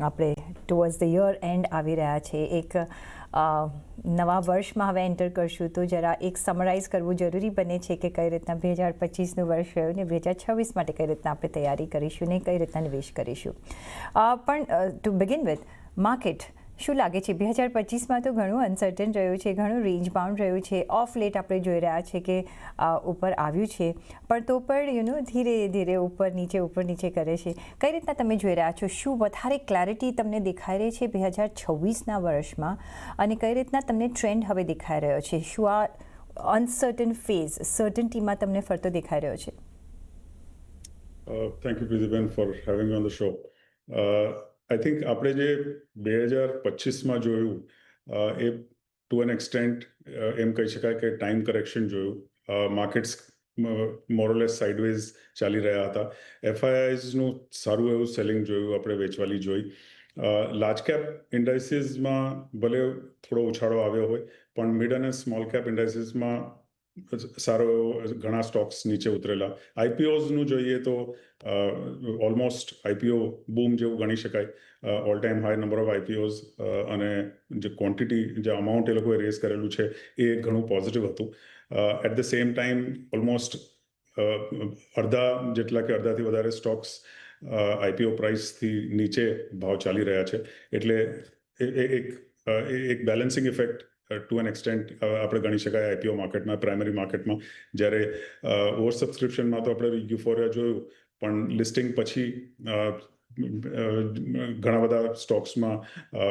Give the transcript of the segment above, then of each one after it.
આપણે towards the year and આવી રહ્યા છે. એક નવા વર્ષમાં હવે એન્ટર કરશું તો જરા એક સમરાઇઝ કરવું જરૂરી બને છે કે કઈ રીતના બે હજાર પચીસનું વર્ષ રહ્યું ને બે હજાર છવ્વીસ માટે કઈ રીતના આપણે તૈયારી કરીશું ને કઈ રીતના નિવેશ કરીશું. પણ ટુ બિગિન વિથ માર્કેટ શું લાગે છે? બે હજાર પચીસમાં તો ઘણું અનસર્ટન રહ્યું છે, ઘણું રેન્જ બાઉન્ડ રહ્યું છે. ઓફ લેટ આપણે જોઈ રહ્યા છે કે ઉપર આવ્યું છે. પણ તો પણ યુ નો ધીરે ધીરે ઉપર, નીચે ઉપર, નીચે કરે છે. કઈ રીતના તમે જોઈ રહ્યા છો? શું વધારે ક્લેરિટી તમને દેખાઈ રહી છે બે હજાર છવ્વીસના વર્ષમાં? અને કઈ રીતના તમને ટ્રેન્ડ હવે દેખાઈ રહ્યો છે? શું આ અનસર્ટન ફેઝ સર્ટન્ટીમાં તમને ફરતો દેખાઈ રહ્યો છે? Thank you પ્રિઝિબેન for having on the on I think આપણે જે બે હજાર પચીસમાં જોયું એ ટુ એન એક્સટેન્ટ એમ કહી શકાય કે ટાઈમ કરેક્શન જોયું. Markets more or less sideways ચાલી રહ્યા હતા. એફઆઈઆઈઝનું સારું એવું સેલિંગ જોયું, આપણે વેચવાલી જોઈ. લાર્જ કેપ ઇન્ડાઇસીસમાં ભલે થોડો ઉછાળો આવ્યો હોય, પણ મિડ અને સ્મોલ કેપ ઇન્ડાઇસીસમાં સારો ઘણા સ્ટોક્સ નીચે ઉતરેલા. આઈપીઓઝનું જોઈએ તો ઓલમોસ્ટ આઈપીઓ બૂમ જેવું ગણી શકાય. All time high number of IPOs અને જે ક્વોન્ટિટી જે અમાઉન્ટ એ લોકોએ રેઝ કરેલું છે, એ ઘણું પોઝિટિવ હતું. At the same time almost અડધા જેટલા કે અડધાથી વધારે સ્ટોક્સ આઈપીઓ પ્રાઇસથી નીચે ભાવ ચાલી રહ્યા છે. એટલે એ એક એક balancing effect to an extent આપણે ગણી શકાય આઈપીઓ માર્કેટમાં પ્રાઇમરી માર્કેટમાં. જ્યારે ઓવર સબસ્ક્રિપ્શનમાં તો આપણે યુફોરિયા જોયું પણ લિસ્ટિંગ પછી અ, અ, ઘણા બધા સ્ટોક્સમાં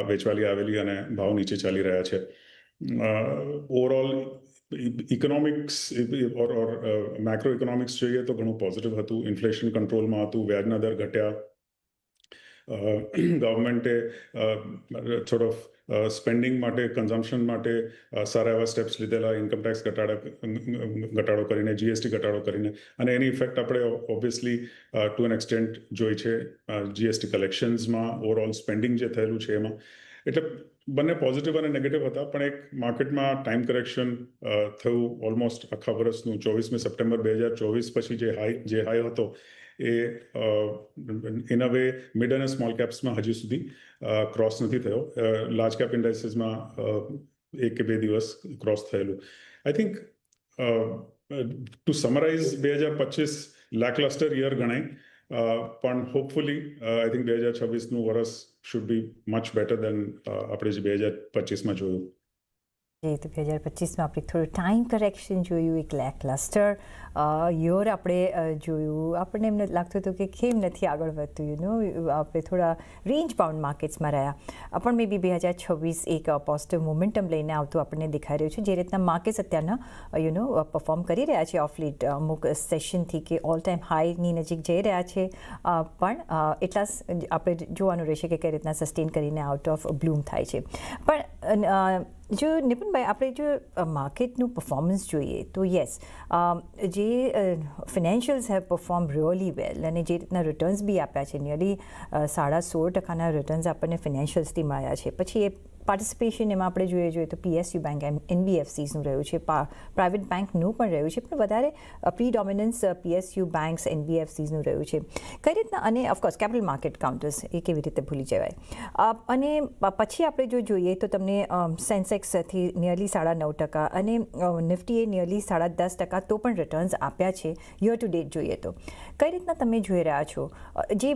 વેચવાલી આવેલી અને ભાવ નીચે ચાલી રહ્યા છે. Overall economics or or macro economics જોઈએ તો ઘણું પોઝિટિવ હતું. ઇન્ફ્લેશન કંટ્રોલમાં હતું વ્યાજના દર ઘટ્યા. ગવર્મેન્ટે ઓફ સ્પેન્ડિંગ માટે કન્ઝમ્પશન માટે સારા એવા સ્ટેપ્સ લીધેલા ઇન્કમ ટેક્સ ઘટાડા ઘટાડો કરીને જીએસટી ઘટાડો કરીને. અને એની ઇફેક્ટ આપણે ઓબ્વિયસલી ટુ એન એક્સટેન્ટ જોઈ છે જીએસટી કલેક્શન્સમાં ઓવરઓલ સ્પેન્ડિંગ જે થયેલું છે એમાં. એટલે બંને પોઝિટિવ અને નેગેટિવ હતા, પણ એક માર્કેટમાં ટાઈમ કરેક્શન થયું ઓલમોસ્ટ આખા વર્ષનું ચોવીસમી સપ્ટેમ્બર બે હજાર ચોવીસ પછી જે હાઈ જે હાઈ હતો એ ઇન અ વે મિડ અને સ્મોલ કેપ્સમાં હજી સુધી ક્રોસ નથી થયો. લાર્જ કેપ ઇન્ડાઇસીસમાં એક કે બે દિવસ ક્રોસ થયેલું. આઈ થિંક ટુ સમરાઇઝ બે હજાર પચીસ લેકલસ્ટર યર ગણાય. પણ હોપફુલી આઈ થિંક બે હજાર છવ્વીસનું વર્ષ should be much better than આપણે જે બે હજાર પચીસમાં જોયું. જે, તો બે હજાર પચીસમાં આપણે થોડું ટાઈમ કરેક્શન જોયું, એક લેક લસ્ટર યોર આપણે જોયું. આપણને એમને લાગતું હતું કે કેમ નથી આગળ વધતું યુ નો આપણે થોડા રેન્જ બાઉન્ડ માર્કેટ્સમાં રહ્યા. પણ મે બી બે હજાર છવ્વીસ એક પોઝિટિવ મોમેન્ટમ લઈને આવતું આપણને દેખાઈ રહ્યું છે. જે રીતના માર્કેટ્સ અત્યારના યુ નો પરફોર્મ કરી રહ્યા છે ઓફ લેટ અમુક સેશનથી કે ઓલ ટાઈમ હાઈની નજીક જઈ રહ્યા છે. પણ એટલા આપણે જોવાનું રહેશે કે કઈ રીતના સસ્ટેન કરીને આઉટ ઓફ બ્લૂમ થાય છે. પણ જો નિપુણભાઈ આપણે જો માર્કેટનું પરફોર્મન્સ જોઈએ, તો યસ જે financials have perform really well અને જે રીતના રિટર્ન્સ બી આપ્યા છે નિયરલી સાડા સોળ ટકાના રિટર્ન્સ આપણને ફિનાન્શિયલ્સથી મળ્યા છે. પછી એ પાર્ટિસિપેશન એમાં આપણે જોઈએ જોઈએ તો પીએસયુ બેંક એમ એનબીએફસીઝનું રહ્યું છે. પ્રાઇવેટ બેંકનું પણ રહ્યું છે, પણ વધારે પ્રી ડોમિનન્સ પીએસયુ બેંક્સ એનબીએફસીઝનું રહ્યું છે. કઈ રીતના, અને of course capital market counters એ કેવી રીતે ભૂલી જવાય? અને પછી આપણે જો જોઈએ તો તમને સેન્સેક્સથી નિયરલી સાડા નવ ટકા અને નિફ્ટીએ નિયરલી સાડા દસ ટકા તો પણ રિટર્ન્સ આપ્યા છે યર ટુ ડેટ જોઈએ તો. કઈ રીતના તમે જોઈ રહ્યા છો? જે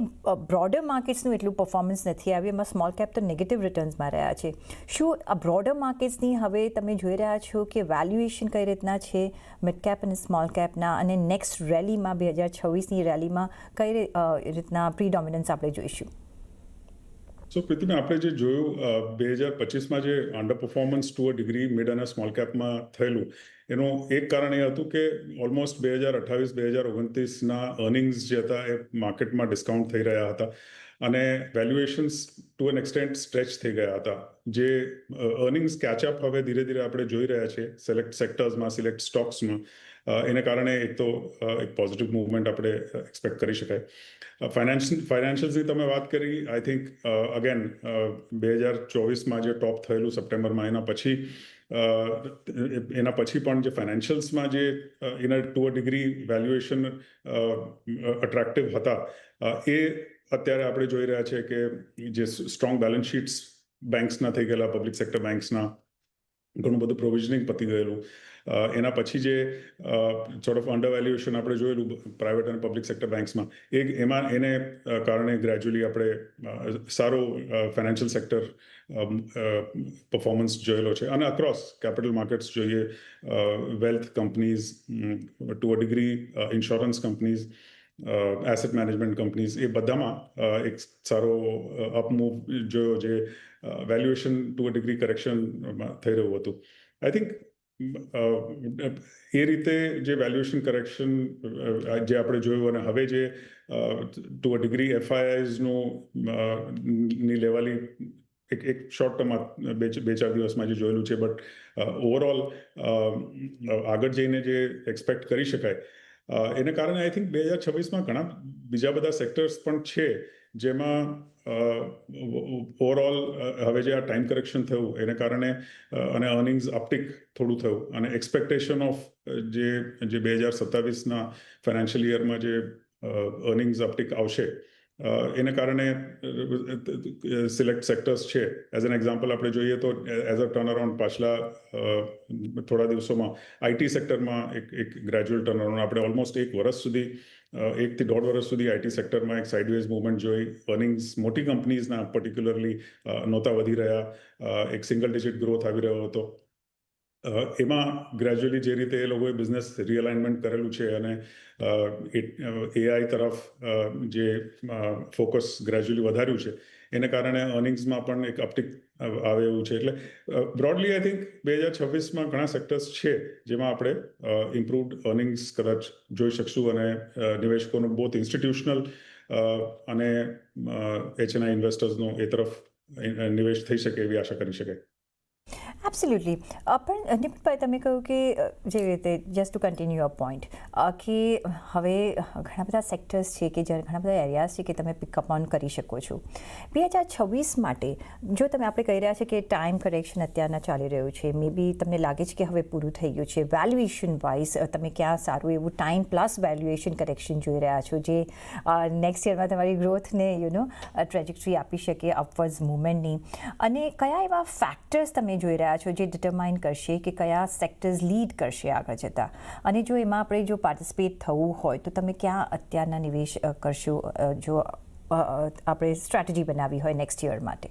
બ્રોડર માર્કેટ્સનું એટલું પરફોર્મન્સ નથી આવ્યું, એમાં સ્મોલ કેપ તો નેગેટિવ રિટર્ન્સમાં રહ્યા છે. શું આ બ્રોડર માર્કેટ્સની હવે તમે જોઈ રહ્યા છો કે વેલ્યુએશન કઈ રીતના છે? મિડ કેપ અને સ્મોલ કેપના અને નેક્સ્ટ રેલીમાં બે હજાર છવ્વીસની રેલીમાં કઈ રીતના પ્રી ડોમિનન્સ આપણે જોઈશું? સો પ્રીતિમાં આપણે જે જોયું બે હજાર પચીસમાં જે underperformance to a degree mid અને સ્મોલ કેપમાં થયેલું, એનું એક કારણ એ હતું કે ઓલમોસ્ટ બે હજાર અઠ્ઠાવીસ, બે હજાર ઓગણત્રીસના અર્નિંગ્સ જે હતા એ માર્કેટમાં ડિસ્કાઉન્ટ થઈ રહ્યા હતા. અને valuations to an extent stretch થઈ ગયા હતા. જે અર્નિંગ્સ કેચઅપ હવે ધીરે ધીરે આપણે જોઈ રહ્યા છે સિલેક્ટ સેક્ટર્સમાં સિલેક્ટ સ્ટોક્સમાં એને કારણે એક તો એક પોઝિટિવ મૂવમેન્ટ આપણે એક્સપેક્ટ કરી શકાય. ફાઇનાન્શિયલ ફાઇનાન્શિયલ્સની તમે વાત કરી આઈ થિંક અગેન બે હજાર ચોવીસમાં જે ટોપ થયેલું સપ્ટેમ્બરમાં, એના પછી એના પછી પણ જે ફાઇનાન્શિયલ્સમાં જે in to a degree valuation attractive હતા એ અત્યારે આપણે જોઈ રહ્યા છે કે જે સ્ટ્રોંગ બેલેન્સ શીટ્સ બેંક્સના થઈ ગયેલા પબ્લિક સેક્ટર બેંક્સના ઘણું બધું પ્રોવિઝનિંગ પતી ગયેલું. એના પછી જે સોર્ટ ઓફ અંડર વેલ્યુએશન આપણે જોયેલું પ્રાઇવેટ અને પબ્લિક સેક્ટર બેંક્સમાં એ, એમાં, એને કારણે ગ્રેજ્યુઅલી આપણે સારો ફાઇનાન્શિયલ સેક્ટર પરફોર્મન્સ જોયેલો છે. અને અક્રોસ કેપિટલ માર્કેટ્સ જોઈએ wealth companies to a degree insurance companies asset management companies એ બધામાં એક સારો અપમૂવ જોયો જે valuation to a degree correction થઈ રહ્યું હતું. આઈ થિંક એ રીતે જે વેલ્યુએશન કરેક્શન જે આપણે જોયું અને હવે જે ટુ અ ડિગ્રી એફઆઈઆઈઝનું ની લેવાલી એક એક શોર્ટ ટર્મમાં બે બે, ચાર દિવસમાં જે જોયેલું છે બટ ઓવરઓલ આગળ જઈને જે એક્સપેક્ટ કરી શકાય એને કારણે આઈ થિંક બે હજાર છવ્વીસમાં ઘણા બીજા બધા સેક્ટર્સ પણ છે જેમાં ઓવરઓલ હવે જે આ ટાઈમ કરેક્શન થયું એને કારણે અને અર્નિંગ્સ અપટિક થોડું થયું. અને એક્સપેક્ટેશન ઓફ જે જે બે હજાર સત્તાવીસના ફાઇનાન્શિયલ યરમાં જે અર્નિંગ્સ અપટિક આવશે એને કારણે સિલેક્ટ સેક્ટર્સ છે. એઝ એન એક્ઝામ્પલ આપણે જોઈએ તો એઝ અ ટર્ન અરાઉન્ડ પાછલા થોડા દિવસોમાં આઈટી સેક્ટરમાં એક એક ગ્રેજ્યુઅલ ટર્ન અરાઉન્ડ આપણે ઓલમોસ્ટ એક વર્ષ સુધી એકથી દોઢ વર્ષ સુધી આઈટી સેક્ટરમાં એક સાઇડવેઝ મુવમેન્ટ જોઈ. અર્નિંગ્સ મોટી કંપનીઝના પર્ટિક્યુલરલી નહોતા વધી રહ્યા. એક સિંગલ ડિજિટ ગ્રોથ આવી રહ્યો હતો. એમાં ગ્રેજ્યુઅલી જે રીતે એ લોકોએ બિઝનેસ રિઅલાઇનમેન્ટ કરેલું છે અને એઆઈ તરફ જે ફોકસ ગ્રેજ્યુઅલી વધાર્યું છે, એને કારણે અર્નિંગ્સમાં પણ એક અપટિક આવે એવું છે. એટલે બ્રોડલી આઈ થિંક બે હજાર છવ્વીસમાં ઘણા સેક્ટર્સ છે જેમાં આપણે ઇમ્પ્રુવડ અર્નિંગ્સ કદાચ જોઈ શકશું અને નિવેશકોનો બોથ ઇન્સ્ટિટ્યુશનલ અને એચએનઆઈ ઇન્વેસ્ટર્સનો એ તરફ નિવેશ થઈ શકે એવી આશા કરી શકાય. એબ્સોલ્યુટલી પણ નિપભાઈ તમે કહ્યું કે જેવી રીતે just to continue your point કે હવે ઘણા બધા સેક્ટર્સ છે કે જ્યારે ઘણા બધા એરિયાઝ છે કે તમે પિકઅપ ઓન કરી શકો છો. બે હજાર છવ્વીસ માટે, જો તમે આપણે કહી રહ્યા છે કે ટાઈમ કરેક્શન અત્યારના ચાલી રહ્યું છે મે બી તમને લાગે છે કે હવે પૂરું થઈ ગયું છે. વેલ્યુએશન વાઇઝ તમે ક્યાં સારું એવું ટાઈમ પ્લસ વેલ્યુએશન કરેક્શન જોઈ રહ્યા છો, જે નેક્સ્ટ યરમાં તમારી ગ્રોથને યુ નો ટ્રેજેક્ટરી આપી શકે અપવર્ડ્સ મુવમેન્ટની અને કયા એવા ફેક્ટર્સ તમે જોઈ રહ્યા છો જે ડિટરમાઇન કરશે કે કયા સેક્ટર્સ લીડ કરશે આગળ જતાં. અને જો એમાં આપણે જો પાર્ટિસિપેટ થવું હોય, તો તમે ક્યાં અત્યારના નિવેશ કરશો? જો આપણે સ્ટ્રેટેજી બનાવી હોય નેક્સ્ટ યર માટે.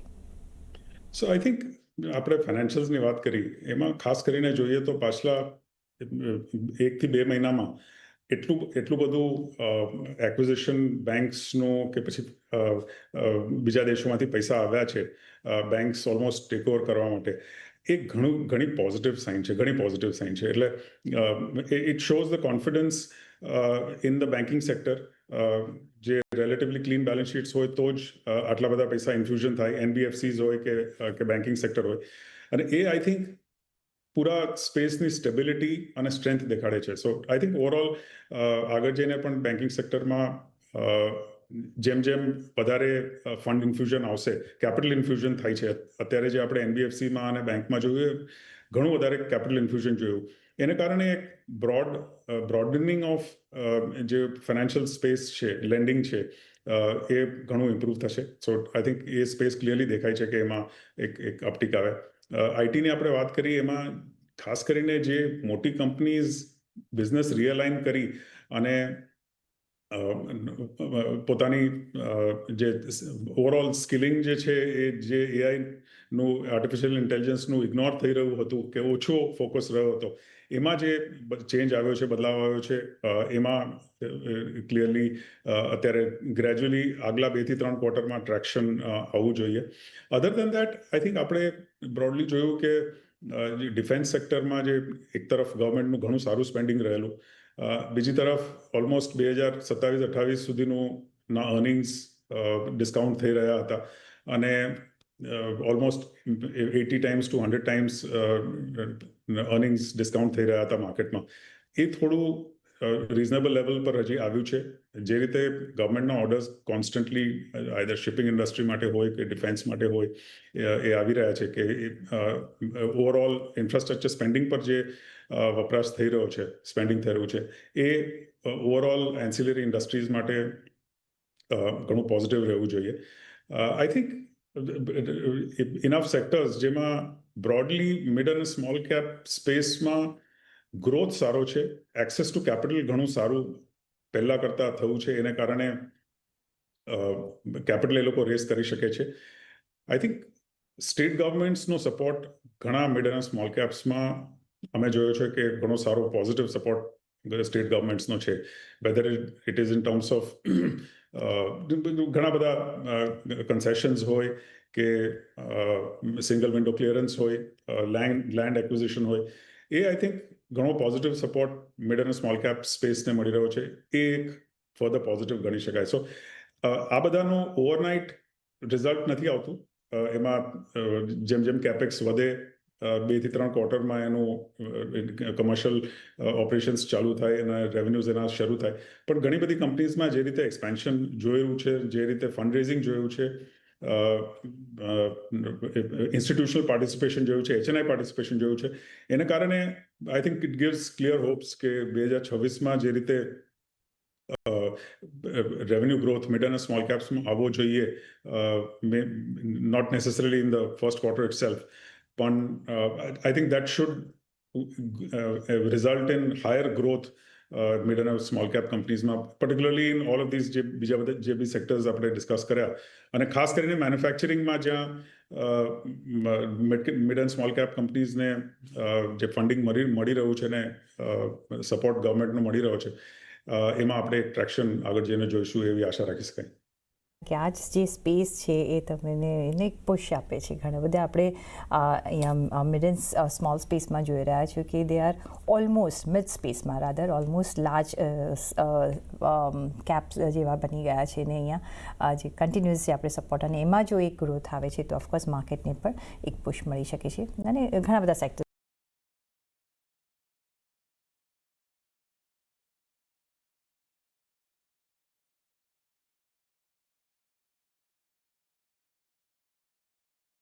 સો આઈ થિંક આપણે ફાઇનાન્શિયલ્સની વાત કરી. એમાં ખાસ કરીને જોઈએ તો પાછલા એકથી બે મહિનામાં એટલું એટલું બધું એક્વિઝિશન બેંક્સનું કે પછી બીજા દેશોમાંથી પૈસા આવ્યા છે. બેંક્સ ઓલમોસ્ટ ટેક ઓવર કરવા માટે. એ ઘણું, ઘણી પોઝિટિવ સાઇન છે, ઘણી પોઝિટિવ સાઇન છે. એટલે it shows the confidence in the banking sector જે રિલેટિવલી ક્લીન બેલેન્સ શીટ્સ હોય તો જ આટલા બધા પૈસા ઇન્ફ્યુઝન થાય એનબીએફસીઝ હોય કે કે બેન્કિંગ સેક્ટર હોય. અને એ આઈ થિંક પૂરા સ્પેસની સ્ટેબિલિટી અને સ્ટ્રેન્થ દેખાડે છે. સો આઈ થિંક ઓવરઓલ આગળ જઈને પણ બેન્કિંગ સેક્ટરમાં જેમ જેમ વધારે ફંડ ઇન્ફ્યુઝન આવશે કેપિટલ ઇન્ફ્યુઝન થાય છે. અત્યારે જે આપણે એનબીએફસીમાં અને બેંકમાં જોયું ઘણું વધારે કેપિટલ ઇન્ફ્યુઝન જોયું. એને કારણે એક બ્રોડ બ્રોડનિંગ ઓફ જે ફાઇનાન્શિયલ સ્પેસ છે લેન્ડિંગ છે એ ઘણું ઇમ્પ્રૂવ થશે. સો આઈ થિંક એ સ્પેસ ક્લિયરલી દેખાય છે કે એમાં એક એક અપટીક આવે. આઈટીની આપણે વાત કરી એમાં ખાસ કરીને જે મોટી કંપનીઝ બિઝનેસ રિયલાઇન કરી અને પોતાની જે ઓવરઓલ સ્કિલિંગ જે છે એ જે એઆઈનું આર્ટિફિશિયલ ઇન્ટેલિજન્સનું ઇગ્નોર થઈ રહ્યું હતું કે ઓછો ફોકસ રહ્યો હતો, એમાં જે ચેન્જ આવ્યો છે, બદલાવ આવ્યો છે એમાં ક્લિયરલી અત્યારે ગ્રેજ્યુઅલી આગલા બેથી ત્રણ ક્વાર્ટરમાં ટ્રેક્શન આવવું જોઈએ. Other than that I think આપણે બ્રોડલી જોયું કે ડિફેન્સ સેક્ટરમાં જે એક તરફ ગવર્મેન્ટનું ઘણું સારું સ્પેન્ડિંગ રહેલું બીજી તરફ ઓલમોસ્ટ બે હજાર સત્તાવીસ, અઠ્ઠાવીસ સુધીનું ના અર્નિંગ્સ ડિસ્કાઉન્ટ થઈ રહ્યા હતા. અને almost eighty times two hundred times earnings discount થઈ રહ્યા હતા માર્કેટમાં એ થોડું રિઝનેબલ લેવલ પર હજી આવ્યું છે. જે રીતે ગવર્મેન્ટના orders constantly either shipping industry માટે હોય કે ડિફેન્સ માટે હોય, એ આવી રહ્યા છે કે ઓવરઓલ ઇન્ફ્રાસ્ટ્રક્ચર સ્પેન્ડિંગ પર જે વપરાશ થઈ રહ્યો છે સ્પેન્ડિંગ થઈ રહ્યું છે, એ ઓવરઓલ એન્સિલરી ઇન્ડસ્ટ્રીઝ માટે ઘણું પોઝિટિવ રહેવું જોઈએ. આઈ થિંક ઇનફ સેક્ટર્સ જેમાં બ્રોડલી મિડ અને સ્મોલ કેપ સ્પેસમાં ગ્રોથ સારો છે એક્સેસ ટુ કેપિટલ ઘણું સારું પહેલાં કરતાં થયું છે, એને કારણે કેપિટલ એ લોકો રેઝ કરી શકે છે. આઈ થિંક સ્ટેટ ગવર્મેન્ટ્સનો સપોર્ટ ઘણા મિડ અને સ્મોલ કેપ્સમાં અમે જોયો છે કે ઘણો સારો પોઝિટિવ સપોર્ટ સ્ટેટ ગવર્મેન્ટ્સનો છે. Whether it is in terms of ઘણા બધા કન્સેશન્સ હોય કે સિંગલ વિન્ડો ક્લિયરન્સ હોય લેન્ડ લેન્ડ એક્વિઝિશન હોય. એ આઈ થિંક ઘણો પોઝિટિવ સપોર્ટ મિડ અને સ્મોલ કેપ સ્પેસને મળી રહ્યો છે. એ એક ફર્ધર પોઝિટિવ ગણી શકાય. સો આ બધાનું ઓવરનાઇટ રિઝલ્ટ નથી આવતું. એમાં જેમ જેમ કેપેક્સ વધે બેથી ત્રણ ક્વાર્ટરમાં એનું કમર્શિયલ ઓપરેશન્સ ચાલુ થાય અને રેવન્યુઝ એના શરૂ થાય. પણ ઘણી બધી કંપનીઝમાં જે રીતે એક્સપેન્શન જોયું છે, જે રીતે ફંડ રેઝિંગ જોયું છે ઇન્સ્ટિટ્યુશનલ પાર્ટિસિપેશન જોયું છે એચએનઆઈ પાર્ટિસિપેશન જોયું છે. એને કારણે I think it gives clear hopes કે બે હજાર છવ્વીસમાં જે રીતે રેવન્યુ ગ્રોથ મિડ અને સ્મોલ કેપ્સમાં આવવો જોઈએ not necessarily in the first quarter itself પણ I think that should result in higher growth mid અને small cap કંપનીઝમાં particularly in all of this જે બીજા બધા જે બી સેક્ટર્સ આપણે ડિસ્કસ કર્યા. અને ખાસ કરીને મેન્યુફેક્ચરિંગમાં જ્યાં મિડ એન્ડ સ્મોલ કેપ કંપનીઝને જે ફંડિંગ મળી મળી રહ્યું છે ને સપોર્ટ ગવર્મેન્ટનો મળી રહ્યો છે એમાં આપણે ટ્રેક્શન આગળ જઈને જોઈશું એવી આશા રાખી શકાય કે આ જે સ્પેસ છે એ તમને એને એક પુશ આપે છે. ઘણા બધા આપણે અહીંયા મિડ એન્ડ સ્મોલ સ્પેસમાં જોઈ રહ્યા છીએ કે દે આર ઓલમોસ્ટ મિડ સ્પેસમાં રાધર ઓલમોસ્ટ લાર્જ કેપ્સ જેવા બની ગયા છે ને અહીંયા જે કન્ટિન્યુઅસ જે આપણે સપોર્ટ અને એમાં જો એક ગ્રોથ આવે છે, તો ઓફકોર્સ માર્કેટને પણ એક પુશ મળી શકે છે. અને ઘણા બધા સેક્ટર